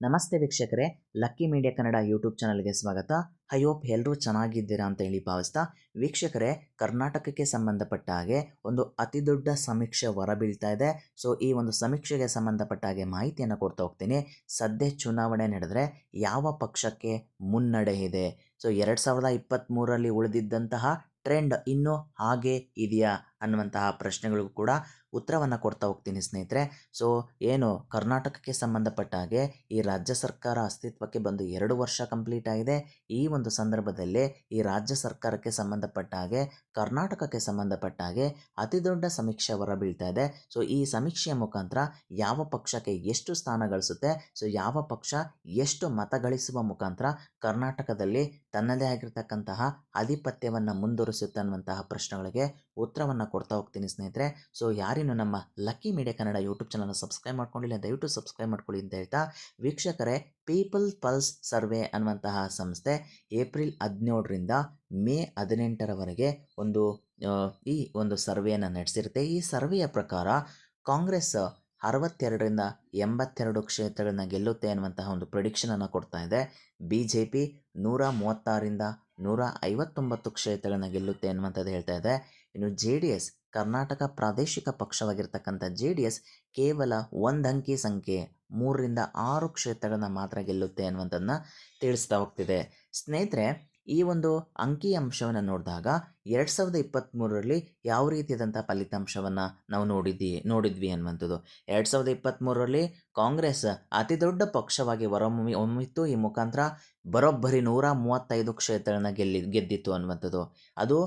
ನಮಸ್ತೆ ವೀಕ್ಷಕರೇ, lucky media Kannada YouTube ಚಾನಲ್ಗೆ ಸ್ವಾಗತ. ಐ ಹೋಪ್ ಎಲ್ಲರೂ ಚೆನ್ನಾಗಿದ್ದೀರಾ ಅಂತ ಹೇಳಿ ಭಾವಿಸ್ತಾ, ವೀಕ್ಷಕರೇ, ಕರ್ನಾಟಕಕ್ಕೆ ಸಂಬಂಧಪಟ್ಟ ಹಾಗೆ ಒಂದು ಅತಿ ದೊಡ್ಡ ಸಮೀಕ್ಷೆ ಹೊರಬೀಳ್ತಾ ಇದೆ. ಸೊ ಈ ಒಂದು ಸಮೀಕ್ಷೆಗೆ ಸಂಬಂಧಪಟ್ಟ ಹಾಗೆ ಮಾಹಿತಿಯನ್ನು ಕೊಡ್ತಾ ಹೋಗ್ತೀನಿ. ಸದ್ಯ ಚುನಾವಣೆ ನಡೆದರೆ ಯಾವ ಪಕ್ಷಕ್ಕೆ ಮುನ್ನಡೆ ಇದೆ? ಸೊ ಎರಡು ಸಾವಿರದ ಇಪ್ಪತ್ತ್ಮೂರರಲ್ಲಿ ಉಳಿದಿದ್ದಂತಹ ಟ್ರೆಂಡ್ ಇನ್ನೂ ಹಾಗೆ ಇದೆಯಾ? ಅನ್ನುವಂತಹ ಪ್ರಶ್ನೆಗಳಿಗೂ ಕೂಡ ಉತ್ತರವನ್ನು ಕೊಡ್ತಾ ಹೋಗ್ತೀನಿ ಸ್ನೇಹಿತರೆ. ಸೊ ಏನು ಕರ್ನಾಟಕಕ್ಕೆ ಸಂಬಂಧಪಟ್ಟ ಹಾಗೆ ಈ ರಾಜ್ಯ ಸರ್ಕಾರ ಅಸ್ತಿತ್ವಕ್ಕೆ ಬಂದು ಎರಡು ವರ್ಷ ಕಂಪ್ಲೀಟ್ ಆಗಿದೆ. ಈ ಒಂದು ಸಂದರ್ಭದಲ್ಲಿ ಈ ರಾಜ್ಯ ಸರ್ಕಾರಕ್ಕೆ ಸಂಬಂಧಪಟ್ಟ ಹಾಗೆ ಕರ್ನಾಟಕಕ್ಕೆ ಸಂಬಂಧಪಟ್ಟ ಹಾಗೆ ಅತಿ ದೊಡ್ಡ ಸಮೀಕ್ಷೆ ಹೊರಬೀಳ್ತಾ ಇದೆ. ಸೊ ಈ ಸಮೀಕ್ಷೆಯ ಮುಖಾಂತರ ಯಾವ ಪಕ್ಷಕ್ಕೆ ಎಷ್ಟು ಸ್ಥಾನ ಗಳಿಸುತ್ತೆ? ಸೊ ಯಾವ ಪಕ್ಷ ಎಷ್ಟು ಮತ ಗಳಿಸುವ ಮುಖಾಂತರ ಕರ್ನಾಟಕದಲ್ಲಿ ತನ್ನದೇ ಆಗಿರತಕ್ಕಂತಹ ಆಧಿಪತ್ಯವನ್ನು ಮುಂದುವರಿಸುತ್ತೆ ಅನ್ನುವಂತಹ ಪ್ರಶ್ನೆಗಳಿಗೆ ಉತ್ತರವನ್ನು ಕೊಡ್ತಾ ಹೋಗ್ತೀನಿ ಸ್ನೇಹಿತರೆ. ಸೊ ಯಾರಿನ್ನು ನಮ್ಮ ಲಕ್ಕಿ ಮೀಡಿಯಾ ಕನ್ನಡ ಯೂಟ್ಯೂಬ್ ಚಾನಲ್ನ ಸಬ್ಸ್ಕ್ರೈಬ್ ಮಾಡ್ಕೊಂಡಿಲ್ಲ, ದಯವಿಟ್ಟು ಸಬ್ಸ್ಕ್ರೈಬ್ ಮಾಡ್ಕೊಳ್ಳಿ ಅಂತ ಹೇಳ್ತಾ ವೀಕ್ಷಕರೇ ಪೀಪಲ್ ಪಲ್ಸ್ ಸರ್ವೆ ಅನ್ನುವಂತಹ ಸಂಸ್ಥೆ ಏಪ್ರಿಲ್ ಹದಿನೇಳರಿಂದ ಮೇ ಹದಿನೆಂಟರವರೆಗೆ ಒಂದು ಈ ಒಂದು ಸರ್ವೆಯನ್ನು ನಡೆಸಿರುತ್ತೆ. ಈ ಸರ್ವೆಯ ಪ್ರಕಾರ ಕಾಂಗ್ರೆಸ್ ಅರವತ್ತೆರಡರಿಂದ ಎಂಬತ್ತೆರಡು ಕ್ಷೇತ್ರಗಳನ್ನ ಗೆಲ್ಲುತ್ತೆ ಅನ್ನುವಂತಹ ಒಂದು ಪ್ರಿಡಿಕ್ಷನನ್ನು ಕೊಡ್ತಾ ಇದೆ. ಬಿ ಜೆ ಪಿ ನೂರ ಮೂವತ್ತಾರರಿಂದ ನೂರ ಐವತ್ತೊಂಬತ್ತು ಕ್ಷೇತ್ರಗಳನ್ನ ಗೆಲ್ಲುತ್ತೆ ಅನ್ನುವಂಥದ್ದು ಹೇಳ್ತಾ ಇದೆ. ಇನ್ನು ಜೆ ಡಿ ಎಸ್ ಕರ್ನಾಟಕ ಪ್ರಾದೇಶಿಕ ಪಕ್ಷವಾಗಿರ್ತಕ್ಕಂಥ ಜೆ ಡಿ ಎಸ್ ಕೇವಲ ಒಂದು ಅಂಕಿ ಸಂಖ್ಯೆ ಮೂರರಿಂದ ಆರು ಕ್ಷೇತ್ರಗಳನ್ನ ಮಾತ್ರ ಗೆಲ್ಲುತ್ತೆ ಅನ್ನುವಂಥದ್ದನ್ನ ತಿಳಿಸ್ತಾ ಹೋಗ್ತಿದೆ. ಸ್ನೇಹಿತರೆ ಈ ಒಂದು ಅಂಕಿ ಅಂಶವನ್ನು ನೋಡಿದಾಗ ಎರಡು ಸಾವಿರದ ಇಪ್ಪತ್ತ್ಮೂರರಲ್ಲಿ ಯಾವ ರೀತಿಯಾದಂಥ ಫಲಿತಾಂಶವನ್ನು ನಾವು ನೋಡಿದ್ವಿ ನೋಡಿದ್ವಿ ಅನ್ನುವಂಥದ್ದು. ಎರಡು ಸಾವಿರದ ಇಪ್ಪತ್ತ್ಮೂರರಲ್ಲಿ ಕಾಂಗ್ರೆಸ್ ಅತಿ ದೊಡ್ಡ ಪಕ್ಷವಾಗಿ ಹೊರಹೊಮ್ಮಿ, ಒಮ್ಮಿತ್ತು. ಈ ಮುಖಾಂತರ ಬರೋಬ್ಬರಿ ನೂರ ಮೂವತ್ತೈದು ಕ್ಷೇತ್ರಗಳನ್ನ ಗೆಲ್ಲಿ, ಗೆದ್ದಿತ್ತು ಅನ್ನುವಂಥದ್ದು. ಅದು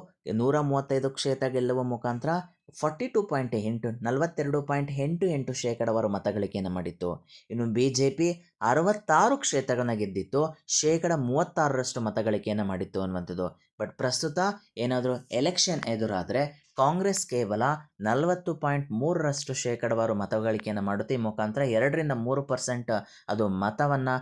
ನೂರ ಮೂವತ್ತೈದು ಕ್ಷೇತ್ರ ಗೆಲ್ಲುವ ಮುಖಾಂತರ ಫಾರ್ಟಿ ಟು ಪಾಯಿಂಟ್ ಎಂಟು, ನಲವತ್ತೆರಡು ಪಾಯಿಂಟ್ ಎಂಟು ಎಂಟು ಶೇಕಡವಾರು ಮತಗಳಿಕೆಯನ್ನು ಮಾಡಿತ್ತು. ಇನ್ನು ಬಿ ಜೆ ಪಿ ಅರವತ್ತಾರು ಕ್ಷೇತ್ರಗಳನ್ನ ಗೆದ್ದಿತ್ತು. ಶೇಕಡ ಮೂವತ್ತಾರರಷ್ಟು ಮತಗಳಿಕೆಯನ್ನು ಮಾಡಿತ್ತು ಅನ್ನುವಂಥದ್ದು. ಬಟ್ ಪ್ರಸ್ತುತ ಏನಾದರೂ ಎಲೆಕ್ಷನ್ ಎದುರಾದರೆ ಕಾಂಗ್ರೆಸ್ ಕೇವಲ ನಲವತ್ತು ಪಾಯಿಂಟ್ ಮೂರರಷ್ಟು ಶೇಕಡವಾರು ಮತಗಳಿಕೆಯನ್ನು ಮಾಡುತ್ತೆ. ಈ ಮುಖಾಂತರ ಎರಡರಿಂದ ಮೂರು ಪರ್ಸೆಂಟ್ ಅದು ಮತವನ್ನು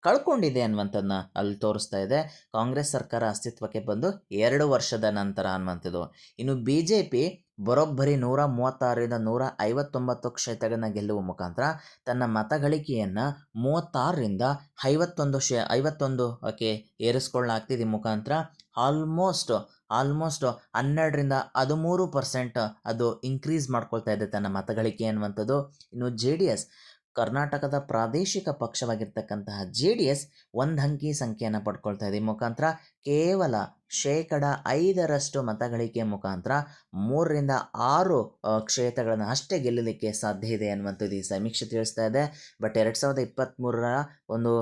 ಕಳ್ಕೊಂಡಿದೆ ಅನ್ನುವಂಥದ್ದನ್ನ ಅಲ್ಲಿ ತೋರಿಸ್ತಾ ಇದೆ. ಕಾಂಗ್ರೆಸ್ ಸರ್ಕಾರ ಅಸ್ತಿತ್ವಕ್ಕೆ ಬಂದು ಎರಡು ವರ್ಷದ ನಂತರ ಅನ್ನುವಂಥದ್ದು. ಇನ್ನು ಬಿ ಜೆ ಪಿ ಬರೋಬ್ಬರಿ ನೂರ ಮೂವತ್ತಾರರಿಂದ ನೂರ ಐವತ್ತೊಂಬತ್ತು ಕ್ಷೇತ್ರಗಳನ್ನ ಗೆಲ್ಲುವ ಮುಖಾಂತರ ತನ್ನ ಮತಗಳಿಕೆಯನ್ನು ಮೂವತ್ತಾರರಿಂದ ಐವತ್ತೊಂದು ಶೇ ಐವತ್ತೊಂದು ಓಕೆ ಏರಿಸ್ಕೊಳ್ಳಾಗ್ತಿದೆ ಮುಖಾಂತರ ಆಲ್ಮೋಸ್ಟ್ ಆಲ್ಮೋಸ್ಟ್ ಹನ್ನೆರಡರಿಂದ ಹದಿಮೂರು ಪರ್ಸೆಂಟ್ ಅದು ಇನ್ಕ್ರೀಸ್ ಮಾಡ್ಕೊಳ್ತಾ ಇದೆ ತನ್ನ ಮತಗಳಿಕೆ ಅನ್ನುವಂಥದ್ದು ಇನ್ನು ಜೆ ಡಿ ಎಸ್ ಕರ್ನಾಟಕದ ಪ್ರಾದೇಶಿಕ ಪಕ್ಷವಾಗಿರ್ತಕ್ಕಂತಹ ಜೆ ಡಿ ಎಸ್ ಒಂದು ಅಂಕಿ ಸಂಖ್ಯೆಯನ್ನು ಪಡ್ಕೊಳ್ತಾ ಇದೆ. ಮುಖಾಂತರ ಕೇವಲ ಶೇಕಡ ಐದರಷ್ಟು ಮತಗಳಿಕೆ ಮುಖಾಂತರ ಮೂರರಿಂದ ಆರು ಕ್ಷೇತ್ರಗಳನ್ನು ಅಷ್ಟೇ ಗೆಲ್ಲಲಿಕ್ಕೆ ಸಾಧ್ಯ ಇದೆ ಅನ್ನುವಂಥದ್ದು ಈ ಸಮೀಕ್ಷೆ ತಿಳಿಸ್ತಾ ಇದೆ. ಬಟ್ ಎರಡು ಸಾವಿರದ ಇಪ್ಪತ್ತ್ಮೂರರ ಒಂದು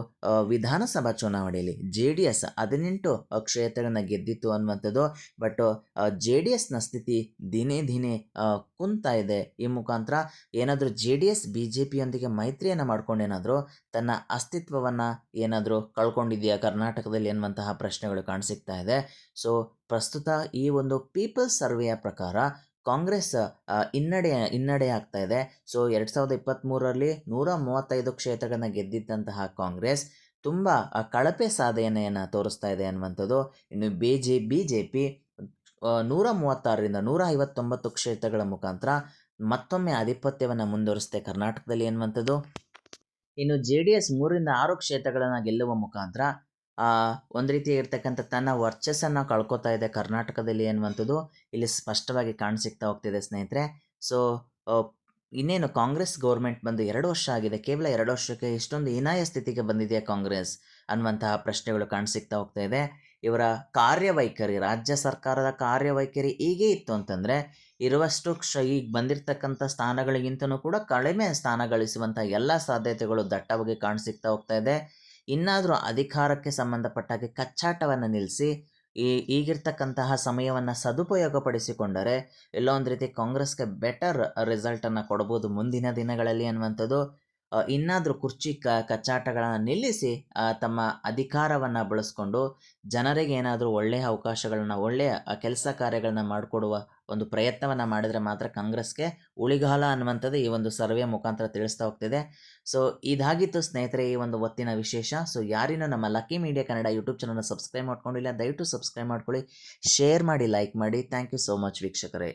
ವಿಧಾನಸಭಾ ಚುನಾವಣೆಯಲ್ಲಿ ಜೆ ಡಿ ಎಸ್ ಹದಿನೆಂಟು ಕ್ಷೇತ್ರಗಳನ್ನು ಗೆದ್ದಿತ್ತು ಅನ್ನುವಂಥದ್ದು. ಬಟ್ ಜೆ ಡಿ ಎಸ್ನ ಸ್ಥಿತಿ ದಿನೇ ದಿನೇ ಕುಂತಾ ಇದೆ. ಈ ಮುಖಾಂತರ ಏನಾದರೂ J D S B J ಪಿಯೊಂದಿಗೆ ಮೈತ್ರಿಯನ್ನು ಮಾಡ್ಕೊಂಡೇನಾದರೂ ತನ್ನ ಅಸ್ತಿತ್ವವನ್ನು ಏನಾದರೂ ಕಳ್ಕೊಂಡಿದೆಯಾ ಕರ್ನಾಟಕದಲ್ಲಿ ಎನ್ನುವಂತಹ ಪ್ರಶ್ನೆಗಳು ಕಾಣಸಿಗ್ತಾ ಇದೆ. ಸೊ ಪ್ರಸ್ತುತ ಈ ಒಂದು ಪೀಪಲ್ಸ್ ಸರ್ವೆಯ ಪ್ರಕಾರ ಕಾಂಗ್ರೆಸ್ ಹಿನ್ನಡೆ ಹಿನ್ನಡೆ ಆಗ್ತಾ ಇದೆ. ಸೊ ಎರಡು ಸಾವಿರದ ಇಪ್ಪತ್ತ್ಮೂರರಲ್ಲಿ ನೂರ ಮೂವತ್ತೈದು ಕ್ಷೇತ್ರಗಳನ್ನ ಗೆದ್ದಿದ್ದಂತಹ ಕಾಂಗ್ರೆಸ್ ತುಂಬ ಕಳಪೆ ಸಾಧನೆಯನ್ನು ತೋರಿಸ್ತಾ ಇದೆ ಅನ್ನುವಂಥದ್ದು. ಇನ್ನು B J B J P ನೂರ ಮೂವತ್ತಾರರಿಂದ ನೂರ ಐವತ್ತೊಂಬತ್ತು ಕ್ಷೇತ್ರಗಳ ಮುಖಾಂತರ ಮತ್ತೊಮ್ಮೆ ಆಧಿಪತ್ಯವನ್ನು ಮುಂದುವರಿಸುತ್ತೆ ಕರ್ನಾಟಕದಲ್ಲಿ ಅನ್ನುವಂಥದ್ದು. ಇನ್ನು ಜೆ ಡಿ ಎಸ್ ಮೂರರಿಂದ ಆರು ಕ್ಷೇತ್ರಗಳನ್ನು ಗೆಲ್ಲುವ ಮುಖಾಂತರ ಒಂದು ರೀತಿ ಇರ್ತಕ್ಕಂಥ ತನ್ನ ವರ್ಚಸ್ಸನ್ನು ಕಳ್ಕೊತಾ ಇದೆ ಕರ್ನಾಟಕದಲ್ಲಿ ಅನ್ನುವಂಥದ್ದು ಇಲ್ಲಿ ಸ್ಪಷ್ಟವಾಗಿ ಕಾಣಿಸಿಕ್ತಾ ಹೋಗ್ತಿದೆ ಸ್ನೇಹಿತರೆ. ಸೊ ಇನ್ನೇನು ಕಾಂಗ್ರೆಸ್ ಗೌರ್ಮೆಂಟ್ ಬಂದು ಎರಡು ವರ್ಷ ಆಗಿದೆ, ಕೇವಲ ಎರಡು ವರ್ಷಕ್ಕೆ ಇಷ್ಟೊಂದು ಹೀನಾಯ ಸ್ಥಿತಿಗೆ ಬಂದಿದೆಯಾ ಕಾಂಗ್ರೆಸ್ ಅನ್ನುವಂತಹ ಪ್ರಶ್ನೆಗಳು ಕಾಣಿಸಿಕ್ತಾ ಹೋಗ್ತಾ ಇದೆ. ಇವರ ಕಾರ್ಯವೈಖರಿ, ರಾಜ್ಯ ಸರ್ಕಾರದ ಕಾರ್ಯವೈಖರಿ ಹೀಗೆ ಇತ್ತು ಅಂತಂದರೆ, ಇರುವಷ್ಟು ಕ್ಷ, ಈಗ ಬಂದಿರತಕ್ಕಂಥ ಸ್ಥಾನಗಳಿಗಿಂತನೂ ಕೂಡ ಕಡಿಮೆ ಸ್ಥಾನ ಗಳಿಸುವಂಥ ಎಲ್ಲ ಸಾಧ್ಯತೆಗಳು ದಟ್ಟವಾಗಿ ಕಾಣಸಿಗ್ತಾ ಹೋಗ್ತಾ ಇದೆ. ಇನ್ನಾದರೂ ಅಧಿಕಾರಕ್ಕೆ ಸಂಬಂಧಪಟ್ಟಾಗೆ ಕಚ್ಚಾಟವನ್ನು ನಿಲ್ಲಿಸಿ ಈ ಈಗಿರ್ತಕ್ಕಂತಹ ಸಮಯವನ್ನು ಸದುಪಯೋಗಪಡಿಸಿಕೊಂಡರೆ, ಎಲ್ಲೋ ಒಂದು ರೀತಿ ಕಾಂಗ್ರೆಸ್ಗೆ ಬೆಟರ್ ರಿಸಲ್ಟನ್ನು ಕೊಡ್ಬೋದು ಮುಂದಿನ ದಿನಗಳಲ್ಲಿ ಅನ್ನುವಂಥದ್ದು ಇನ್ನಾದರೂ ಕುರ್ಚಿ ಕ, ಕಚ್ಚಾಟಗಳನ್ನು ನಿಲ್ಲಿಸಿ ತಮ್ಮ ಅಧಿಕಾರವನ್ನು ಬಳಸ್ಕೊಂಡು ಜನರಿಗೆ ಏನಾದರೂ ಒಳ್ಳೆಯ ಅವಕಾಶಗಳನ್ನ ಒಳ್ಳೆಯ ಕೆಲಸ ಕಾರ್ಯಗಳನ್ನ ಮಾಡಿಕೊಡುವ ಒಂದು ಪ್ರಯತ್ನವನ್ನು ಮಾಡಿದರೆ ಮಾತ್ರ ಕಾಂಗ್ರೆಸ್ಗೆ ಉಳಿಗಾಲ ಅನ್ನುವಂಥದ್ದು ಈ ಒಂದು ಸರ್ವೆ ಮುಖಾಂತರ ತಿಳಿಸ್ತಾ ಹೋಗ್ತಿದೆ. ಸೊ, ಇದಾಗಿತ್ತು ಸ್ನೇಹಿತರೆ ಈ ಒಂದು ಒತ್ತಿನ ವಿಶೇಷ. ಸೊ ಯಾರಿನೂ ನಮ್ಮ ಲಕ್ಕಿ ಮೀಡಿಯಾ ಕನ್ನಡ ಯೂಟ್ಯೂಬ್ ಚಾನಲ್ನ ಸಬ್ಸ್ಕ್ರೈಬ್ ಮಾಡ್ಕೊಂಡಿಲ್ಲ, ದಯವಿಟ್ಟು ಸಬ್ಸ್ಕ್ರೈಬ್ ಮಾಡ್ಕೊಳ್ಳಿ. ಶೇರ್ ಮಾಡಿ, ಲೈಕ್ ಮಾಡಿ. ಥ್ಯಾಂಕ್ ಯು ಸೋ ಮಚ್ ವೀಕ್ಷಕರೇ.